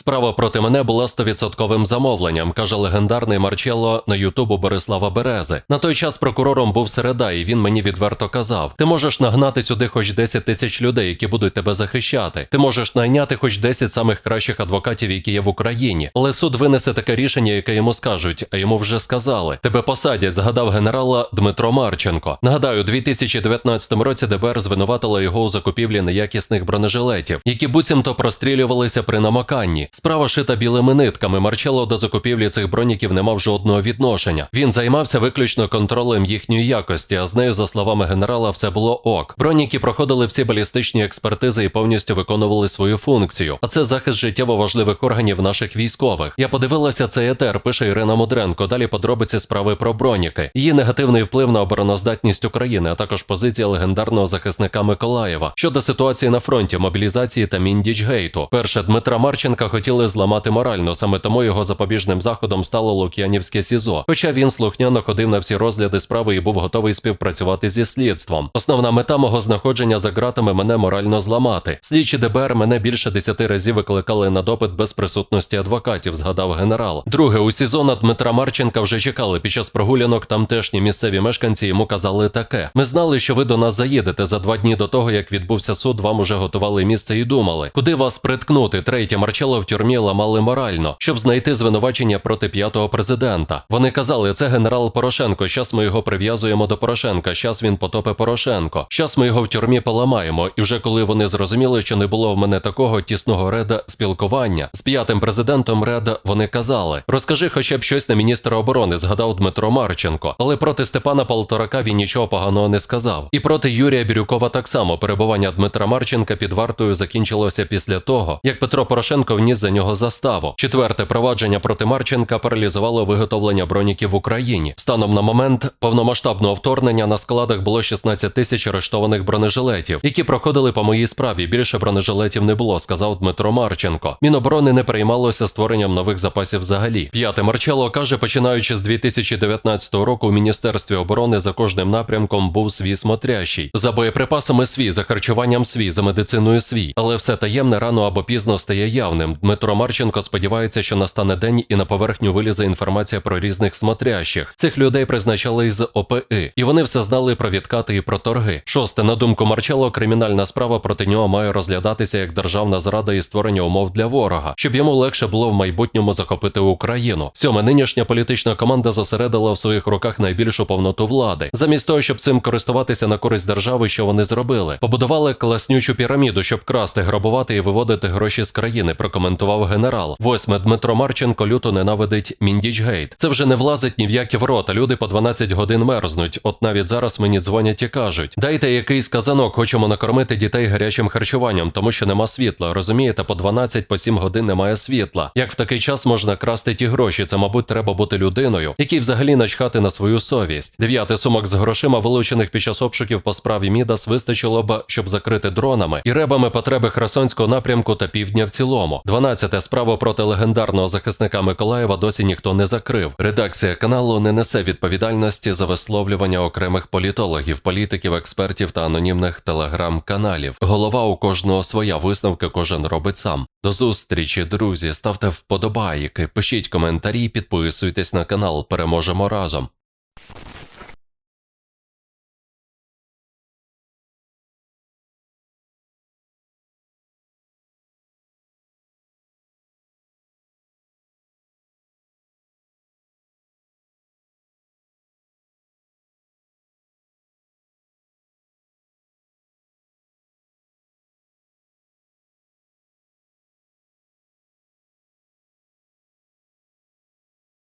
Справа проти мене була 100% замовленням, каже легендарний Марчелло на Ютубу Борислава Берези. На той час прокурором був середа, і він мені відверто казав: ти можеш нагнати сюди хоч 10 тисяч людей, які будуть тебе захищати. Ти можеш найняти хоч 10 самих кращих адвокатів, які є в Україні. Але суд винесе таке рішення, яке йому скажуть, а йому вже сказали. Тебе посадять, згадав генерала Дмитро Марченко. Нагадаю, у 2019 році ДБР звинуватило його у закупівлі неякісних бронежилетів, які буцімто прострілювалися при намаканні. Справа шита білими нитками. Марчелло до закупівлі цих броніків не мав жодного відношення. Він займався виключно контролем їхньої якості, а з нею, за словами генерала, все було ок. Броніки проходили всі балістичні експертизи і повністю виконували свою функцію. А це захист життєво важливих органів наших військових. Я подивилася цей етер, пише Ірина Мудренко. Далі подробиці справи про броніки. Її негативний вплив на обороноздатність України, а також позиція легендарного захисника Миколаєва щодо ситуації на фронті, мобілізації та Міндічгейту. Перше Дмитра Марченка хотіли зламати морально, саме тому його запобіжним заходом стало Лук'янівське СІЗО. Хоча він слухняно ходив на всі розгляди справи і був готовий співпрацювати зі слідством. Основна мета мого знаходження за ґратами мене морально зламати. Слідчі ДБР мене більше десяти разів викликали на допит без присутності адвокатів, згадав генерал. Друге, у СІЗО на Дмитра Марченка вже чекали. Під час прогулянок тамтешні місцеві мешканці йому казали таке: ми знали, що ви до нас заїдете за два дні до того, як відбувся суд. Вам уже готували місце і думали, куди вас приткнути. Третє Марчело в тюрмі ламали морально, щоб знайти звинувачення проти п'ятого президента. Вони казали, це генерал Порошенко. Щас ми його прив'язуємо до Порошенка. Щас він потопе Порошенко. Щас ми його в тюрмі поламаємо. І вже коли вони зрозуміли, що не було в мене такого тісного реда спілкування з п'ятим президентом Реда, вони казали: розкажи хоча б щось на міністра оборони, згадав Дмитро Марченко. Але проти Степана Полторака він нічого поганого не сказав. І проти Юрія Бірюкова так само перебування Дмитра Марченка під вартою закінчилося після того, як Петро Порошенко вніс за нього заставу. Четверте провадження проти Марченка паралізувало виготовлення броніків в Україні. Станом на момент повномасштабного вторгнення на складах було 16 тисяч арештованих бронежилетів, які проходили по моїй справі. Більше бронежилетів не було, сказав Дмитро Марченко. Міноборони не приймалося створенням нових запасів взагалі. П'яте Марчело каже, починаючи з 2019 року у міністерстві оборони за кожним напрямком був свій смотрящий. За боєприпасами свій, за харчуванням свій, за медициною свій. Але все таємне рано або пізно стає явним. Дмитро Марченко сподівається, що настане день і на поверхню вилізе інформація про різних смотрящих. Цих людей призначали із ОПИ, і вони все знали про відкати і про торги. Шосте, на думку Марчело, кримінальна справа проти нього має розглядатися як державна зрада і створення умов для ворога, щоб йому легше було в майбутньому захопити Україну. Сьоме, нинішня політична команда зосередила в своїх руках найбільшу повноту влади. Замість того, щоб цим користуватися на користь держави, що вони зробили, побудували класнючу піраміду, щоб красти, грабувати і виводити гроші з країни. Прокоментував генерал. Восьме Дмитро Марченко люто ненавидить Міндічгейт. Це вже не влазить ні в які ворота. Люди по 12 годин мерзнуть. От навіть зараз мені дзвонять і кажуть: дайте якийсь казанок, хочемо накормити дітей гарячим харчуванням, тому що нема світла. Розумієте, по 12 по 7 годин немає світла. Як в такий час можна красти ті гроші? Це, мабуть, треба бути людиною, якій взагалі начхати на свою совість. Дев'яте сумок з грошима, вилучених під час обшуків по справі Мідас, вистачило б, щоб закрити дронами і ребами потреби Херсонського напрямку та півдня в цілому. Дванадцяте справу проти легендарного захисника Миколаєва досі ніхто не закрив. Редакція каналу не несе відповідальності за висловлювання окремих політологів, політиків, експертів та анонімних телеграм-каналів. Голова у кожного своя висновки кожен робить сам. До зустрічі, друзі. Ставте вподобайки, пишіть коментарі, підписуйтесь на канал. Переможемо разом.